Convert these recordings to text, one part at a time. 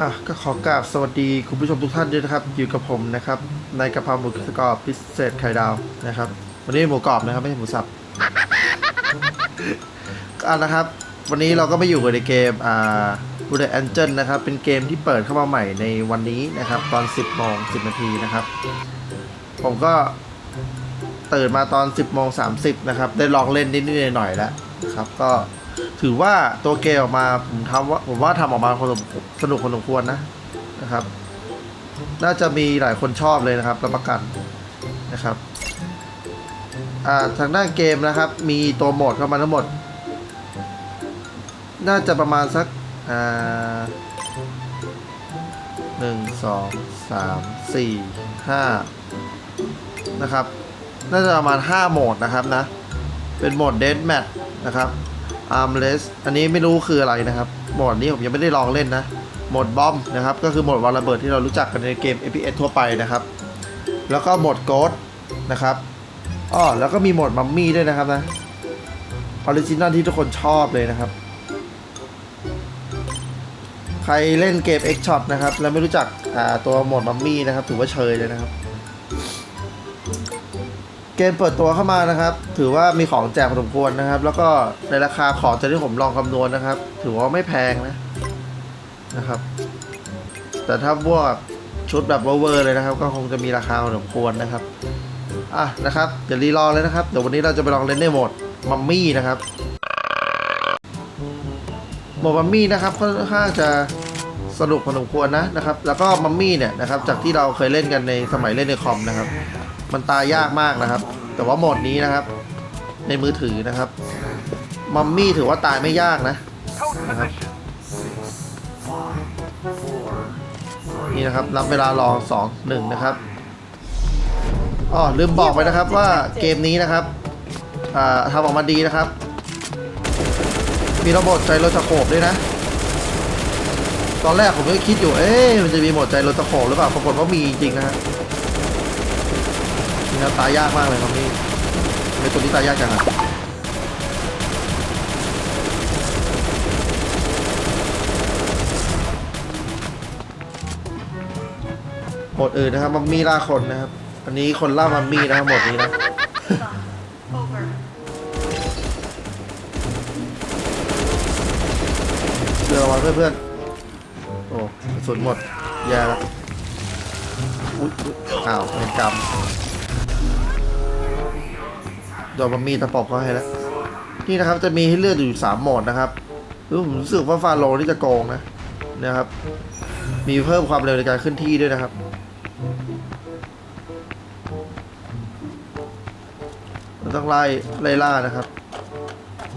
อะก็ขอกราบสวัสดีคุณผู้ชมทุกท่านด้วยนะครับ อยู่กับผมนะครับในกะเพราหมูกรอบพิเศษไข่ดาวนะครับวันนี้หมูกรอบนะครับไม่ใช่หมูสับอะนะครับ วันนี้เราก็ไม่อยู่กันในเกมอ่า b u d d e Angel นะครับ เป็นเกมที่เปิดเข้ามาใหม่ในวันนี้นะครับ ตอน 10โมง10 นาทีนะครับ ผมก็ตื่นมาตอน 10โมง30นะครับ ได้ลองเล่นนิดๆหน่อยๆแล้วนะครับ ก็ ถือว่าตัวเกมออกมาผมทำว่าผมว่าทำออกมาสนุกพอสมควรนะนะครับ น่าจะมีหลายคนชอบเลยนะครับรับประกันนะครับอ่าทางด้านเกมนะครับ มีตัวโหมดเข้ามาทั้งหมด น่าจะประมาณสักอ่าหนึ่งสองสามสี่ห้านะครับ น่าจะประมาณ 5 โหมดนะครับนะ เป็นโหมด Death Match นะครับ Armless อันนี้ไม่รู้คืออะไรนะครับโหมดนี้ผมยังไม่ได้ลองเล่นนะโหมดบอมนะครับก็คือโหมดวางระเบิดที่เรารู้จักกันในเกม FPS ทั่วไปนะครับ แล้วก็โหมด Ghost นะครับอ้อแล้วก็มีโหมดมัมมี่ด้วยนะครับนะออริจินัลที่ทุกคนชอบเลยนะครับ ใครเล่นเกม X Shot นะครับ แล้วไม่รู้จักตัวโหมดมัมมี่นะครับ ถือว่าเชยเลยนะครับ เกมเปิดตัวเข้ามานะครับ ถือว่ามีของแจกพอสมควรนะครับ แล้วก็ในราคาของจากที่ผมลองคำนวณนะครับ ถือว่าไม่แพงนะนะครับ แต่ถ้าพวกชุดแบบเวอร์เลยนะครับ ก็คงจะมีราคาพอสมควรนะครับอะนะครับอย่ารีรอเลยนะครับเดี๋ยววันนี้เราจะไปลองเล่นในโหมดมัมมี่นะครับโหมดมัมมี่นะครับค่อนข้างจะสนุกพอสมควรนะนะครับ แล้วก็มัมมี่เนี่ยนะครับจากที่เราเคยเล่นกันในสมัยเล่นในคอมนะครับ มันตายยากมากนะครับ แต่ว่าโหมดนี้นะครับ ในมือถือนะครับ มัมมี่ถือว่าตายไม่ยากนะนะครับนี่นะครับรับเวลารอสองหนึ่งนะครับอ๋อลืมบอกไปนะครับว่าเกมนี้นะครับทำออกมาดีนะครับ มีระบบใจโรสโคปด้วยนะ ตอนแรกผมก็คิดอยู่เอ๊ะมันจะมีโหมดใจโรสโคปหรือเปล่าปรากฏว่ามีจริงนะฮะ นะตายยากมากเลยครับนี่เป็นตัวที่ตายยากจังอะหมดอื่นนะครับมัมมี่ล่าคนนะครับ อันนี้คนล่ามัมมี่นะครับหมดนี้นะ เรือระวังเพื่อนๆ โอ้สุนหมดแย่แล้วอุ๊ยอุ๊ยอ้าวเป็นกรรม โดนมัมมี่ตะปบเขาให้แล้ว นี่นะครับจะมีให้เลือกอยู่สามโหมดนะครับรู้ผมรู้สึกว่าฟาโลนี่จะโกงนะนะครับ มีเพิ่มความเร็วในการขึ้นที่ด้วยนะครับ เราต้องไล่ไล่ล่านะครับ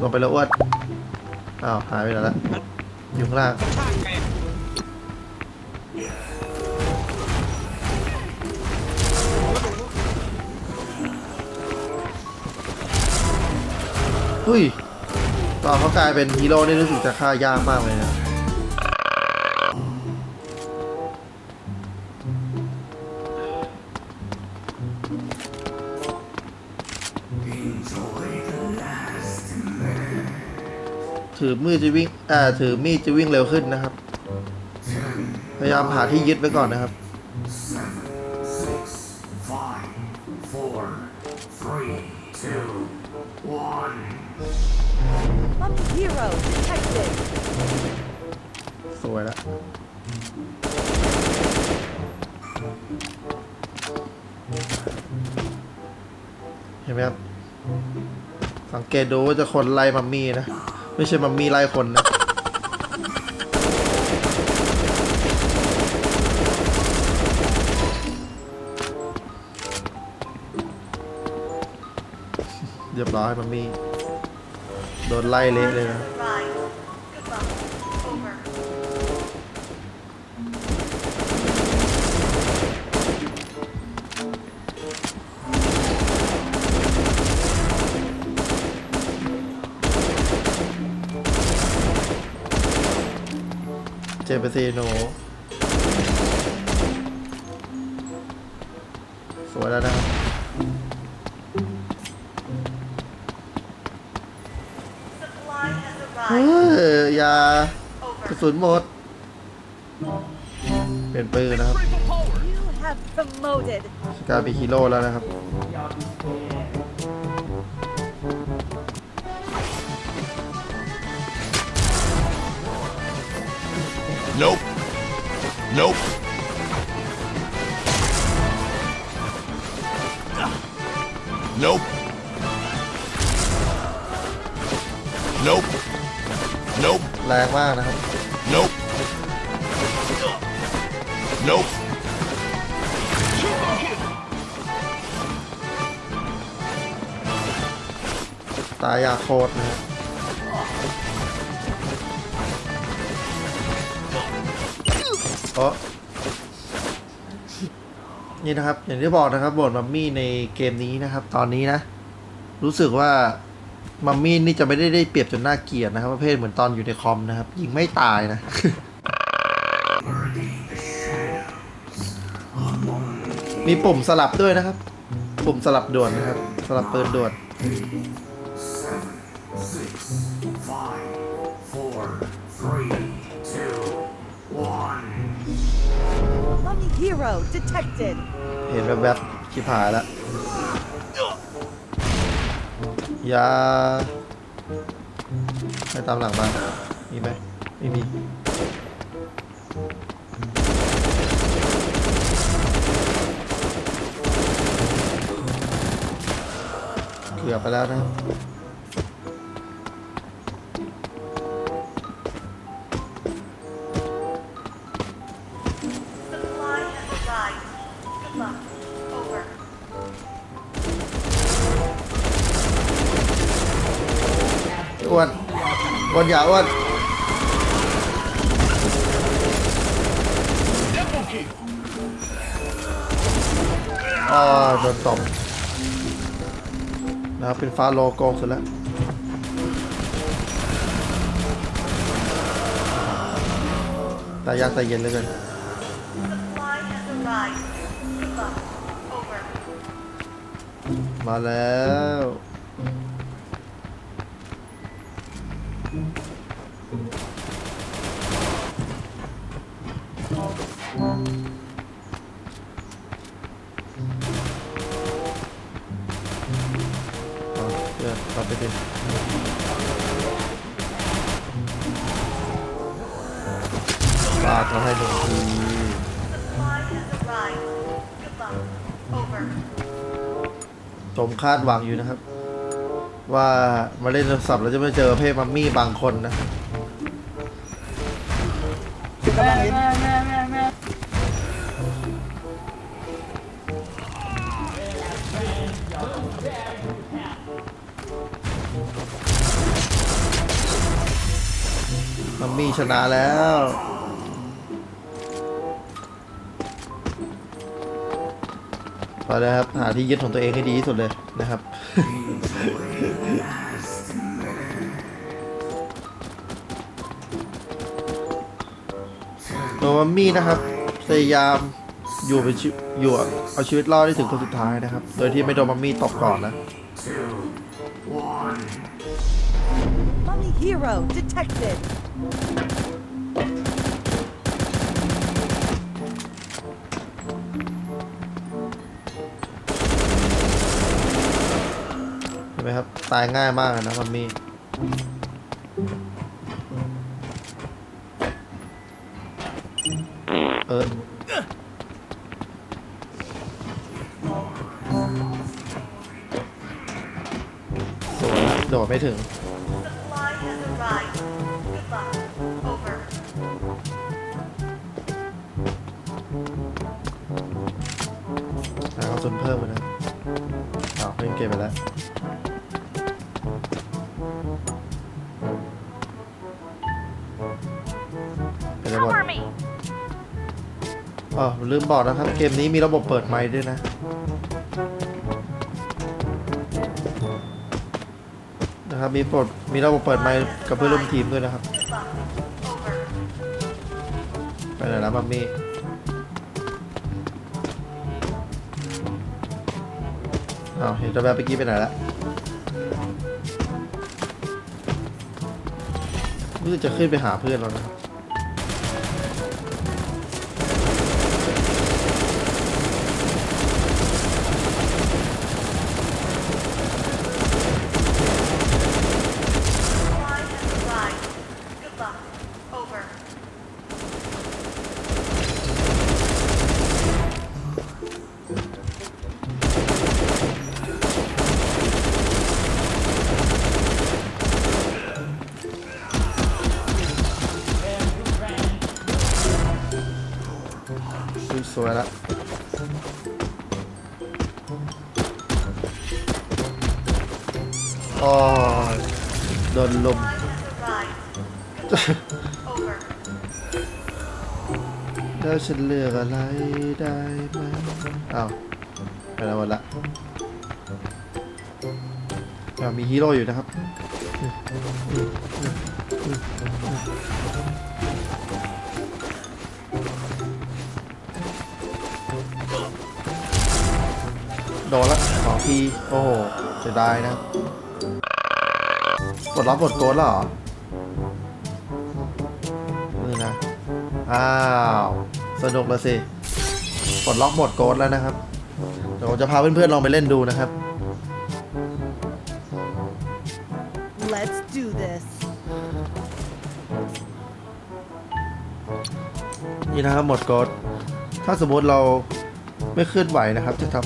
ลงไปแล้วอ้วนอ้าวหายไปแล้วละอยู่ข้างล่าง ฮ้ยตอนเขากลายเป็นฮีโร่นี่รู้สึกจะฆ่ายากมากเลยนะถือมีดจะวิ่งอ่าถือมีดจะวิ่งเร็วขึ้นนะครับ พยายามหาที่ยึดไว้ก่อนนะครับ two, one. Mummy hero detected. สวยแล้วเห็นไหมครับ สังเกตดูว่าจะคนไล่มัมมี่นะ ไม่ใช่มัมมี่ไล่คนนะ เรียบร้อยมัมมี่โดนไล่เละเลยนะ Rise. Goodbye. Over. เจเปซีโนสวยแล้วนะครับ ยอยากระ Over. สุนหมด เปลี่ยนปืนนะครับ You have promoted. สกายเป็นฮีโร่แล้วนะครับ Nope. Nope. Nope. Nope. Nope. แรงมากนะครับ Nope. Nope. ตายยาโคตรนะฮะโอ้นี่นะครับ อย่างที่บอกนะครับบทมัมมี่ในเกมนี้นะครับ ตอนนี้นะ รู้สึกว่า มัมมี่นี่จะไม่ได้ได้เปรียบจนน่าเกลียดนะครับ ประเภทเหมือนตอนอยู่ในคอมนะครับ ยิงไม่ตายนะมีปุ่มสลับด้วยนะครับ ปุ่มสลับด่วนนะครับ สลับปืนด่วน Six, five, four, three, two, one. Mummy hero detected. เห็นแบบแบบๆชิบหายแล้ว ยาให้ตามหลังมา มีไหมไม่มีเกือบไปแล้วนะ อ้วนอย่าอ้วนอ่าโดนตบนะครับเป็นฟ้าโลโก้สุดแล้วตายากตายเย็นเลยกันมาแล้ว นกลับาดเขาให้หนึ่งที Supply has arrived. Good luck. Over. ผมคาดหวังอยู่นะครับ ว่ามาเล่นโทรศัพท์แล้วจะไม่เจอเพศมัมมี่บางคนนะมัมมี่ มันมีชนะแล้ว พอแล้วครับ หาที่ยึดของตัวเองให้ดีที่สุดเลยนะครับตัวมัมมี่นะครับพยายามอยู่เป็นชีอยู่เอาชีวิตรอดได้ถึงคนสุดท้ายนะครับ โดยที่ไม่โดนมัมมี่ตกก่อนนะ Two, one. Mummy hero detected. เห็นไหมครับ ตายง่ายมากนะมัมมี่เออโดดละโดดไม่ถึง นเพิ่มมานะอ้าวเล่นเกมไปแล้วเป็นไรหมด Cover me. อ๋อลืมบอกนะครับ เกมนี้มีระบบเปิดไมค์ด้วยนะนะครับมีปลดมีระบบเปิดไมค์กับเพื่อนร่วมทีมด้วยนะครับ Good luck. Over. ไปไหนแล้วมัมมี่ อ้าเห็นตัวแบบเมื่อกี้ไปไหนละรู้สึกจะขึ้นไปหาเพื่อนแล้วนะ อ๋อโดนลม Time has arrived. Goodbye. Over. แล้วฉันเลือกอะไรได้ไหมอ้าวไปแล้วหมดละอ้าวมีฮีโร่อยู่นะครับ โดนละสองที โอ้โหเสียดายนะครับ กดล็อกกดโกดแล้วเหรอนี่นะ อ้าว สนุกแล้วสิปลดล็อกโหมดโกดแล้วนะครับ เดี๋ยวผมจะพาเพื่อนๆลองไปเล่นดูนะครับ Let's do this. นี่นะครับโหมดโกดถ้าสมมติเราไม่เคลื่อนไหวนะครับจะท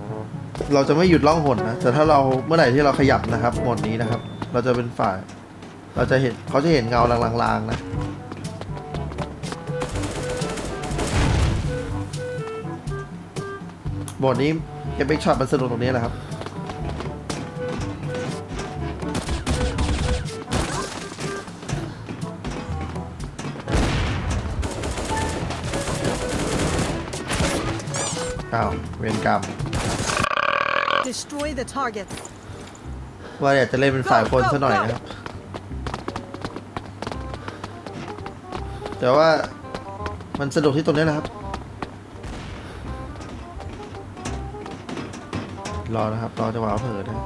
ำเราจะไม่หยุดล่องหนนะ แต่ถ้าเราเมื่อไหร่ที่เราขยับนะครับโหมดนี้นะครับ เราจะเป็นฝ่าย เราจะเห็นเขาจะเห็นเงาลางๆนะโหมดนี้เก็บเบกช็อตมันสนุกตรงนี้แหละครับ อ้าว เวรกรรม Destroy the targets. ว่าอยากจะเล่นเป็นฝ่ายคนซะหน่อยนะครับ แต่ว่ามันสนุกที่ตรงนี้แหละครับ รอนะครับ รอจังหวะเผลอนะ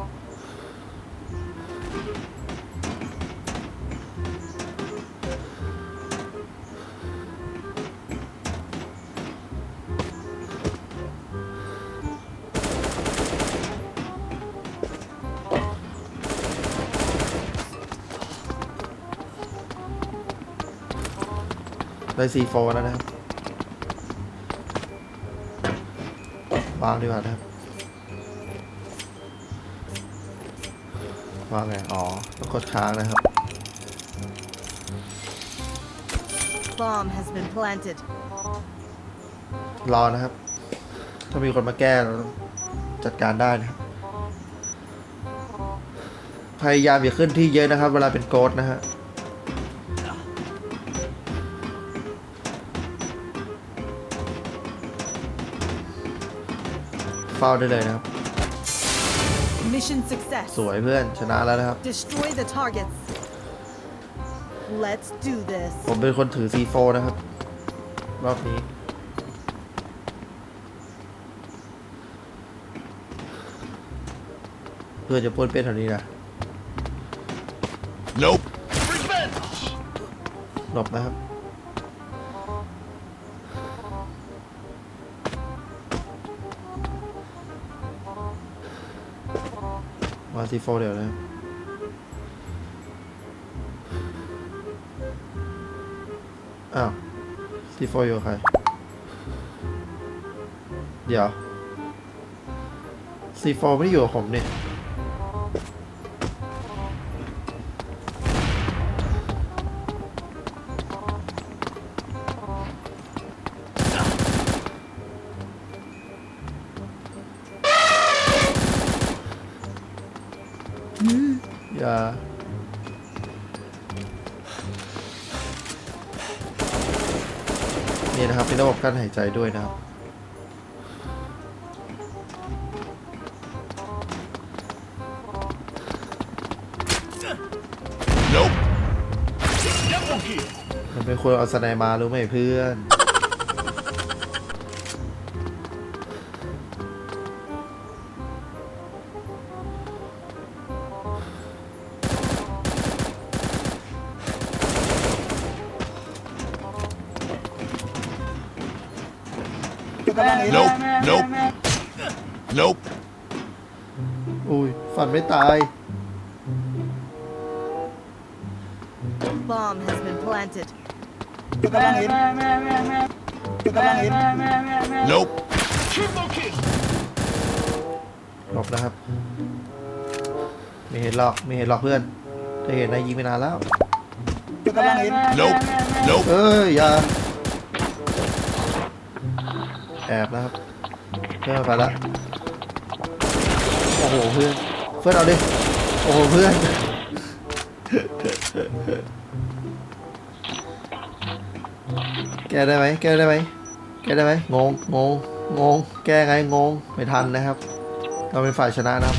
ได้ซีโฟแล้วนะครับวางดีกว่านะครับวางไง อ๋อต้องกดค้างนะครับ Bomb has been planted. รอนะครับ ถ้ามีคนมาแก้เราต้องจัดการได้นะครับ พยายามอย่าขึ้นที่เยอะนะครับ เวลาเป็นโกดนะฮะ เฝ้าได้เลยนะครับ Mission success. สวยเพื่อนชนะแล้วนะครับ Destroy the targets. Let's do this. ผมเป็นคนถือ C4 นะครับ รอบนี้ เพื่อนจะป้วนเป็นแถวนี้นะ Nope. หลบนะครับ มา C4 เดี๋ยวนะอ้าว C4 อยู่ใคร เดี๋ยวซี4ไม่ได้อยู่กับผมนี่ย นี่นะครับมีระบบการหายใจด้วยนะครับ Nope. มันเป็นควรเอาสไนมารู้ไหมเพื่อน Nope. Nope. Nope. อุ้ยฝันไม่ตาย Bomb has been planted. อยู่กำลังหินอยู่กำลังหิน Nope. Triple kill หลบนะครับ ไม่เห็นหรอก ไม่เห็นหรอกเพื่อนถ้าเห็นนายยิงไปนานแล้วอยู่กำลังหิน Nope. Nope. เอ้ยอย่า แอบนะครับเพื่อนไปละโอ้โหเพื่อนเพื่อนเอาดิโอ้โหเพื่อนแก้ได้ไหมแก้ได้ไหมแก้ได้ไหมงงงงงงแก้ไงงงไม่ทันนะครับ เราเป็นฝ่ายชนะนะครับ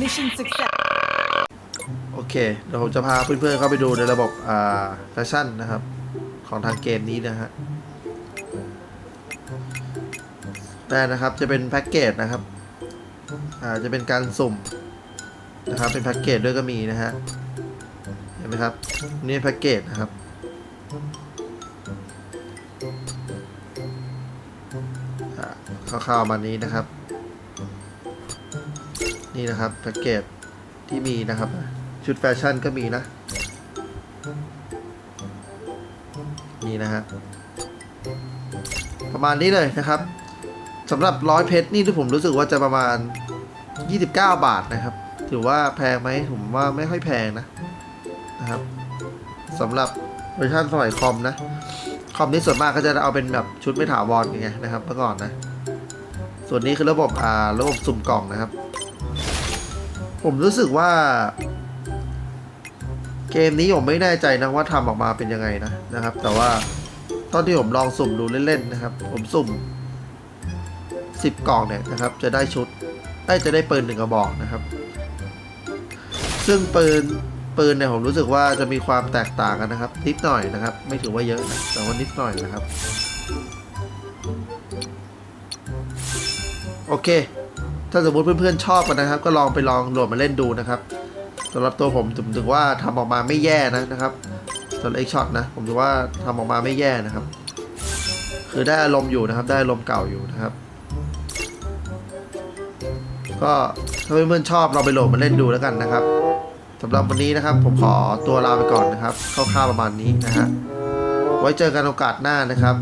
Mission success. โอเคเดี๋ยวผมจะพาเพื่อนๆเข้าไปดูในระบบอ่าแฟชั่นนะครับ ของทางเกมนี้นะฮะ แต่นะครับจะเป็นแพ็กเกจนะครับอ่าจะเป็นการสุ่มนะครับเป็นแพ็กเกจด้วยก็มีนะฮะเห็นไหมครับนี่แพ็กเกจนะครับอ่าคร่าวๆมานี้นะครับ นี่นะครับแพ็กเกจที่มีนะครับ ชุดแฟชั่นก็มีนะ นี่นะฮะประมาณนี้เลยนะครับ สำหรับร้อยเพชรนี่ที่ผมรู้สึกว่าจะประมาณ 29 บาทนะครับ ถือว่าแพงไหมผมว่าไม่ค่อยแพงนะนะครับสำหรับเวอร์ชันสมัยคอมนะ คอมนี้ส่วนมากก็จะเอาเป็นแบบชุดไม่ถาวรไงนะครับเมื่อก่อนนะ ส่วนนี้คือระบบอ่าระบบสุ่มกล่องนะครับ ผมรู้สึกว่า เกมนี้ผมไม่แน่ใจนะว่าทำออกมาเป็นยังไงนะนะครับ แต่ว่าตอนที่ผมลองสุ่มดูเล่นๆนะครับ ผมสุ่ม 10 กล่องเนี่ยนะครับจะได้ชุดได้จะได้ปืนหนึ่งกระบอกนะครับ ซึ่งปืนปืนเนี่ยผมรู้สึกว่าจะมีความแตกต่างกันนะครับนิดหน่อยนะครับ ไม่ถือว่าเยอะนะแต่ว่านิดหน่อยนะครับ โอเค ถ้าสมมติเพื่อนๆชอบกันนะครับ ก็ลองไปลองโหลดมาเล่นดูนะครับสำหรับตัวผมผมถือว่าทำออกมาไม่แย่นะนะครับสำหรับเอ็กช็อตนะผมถือว่าทำออกมาไม่แย่นะครับ คือได้อารมณ์อยู่นะครับ ได้อารมณ์เก่าอยู่นะครับ ก็ถ้าเพื่อนๆชอบเราไปโหลดมาเล่นดูแล้วกันนะครับสำหรับวันนี้นะครับ ผมขอตัวลาไปก่อนนะครับคร่าวๆประมาณนี้นะฮะไว้เจอกันโอกาสหน้านะครับ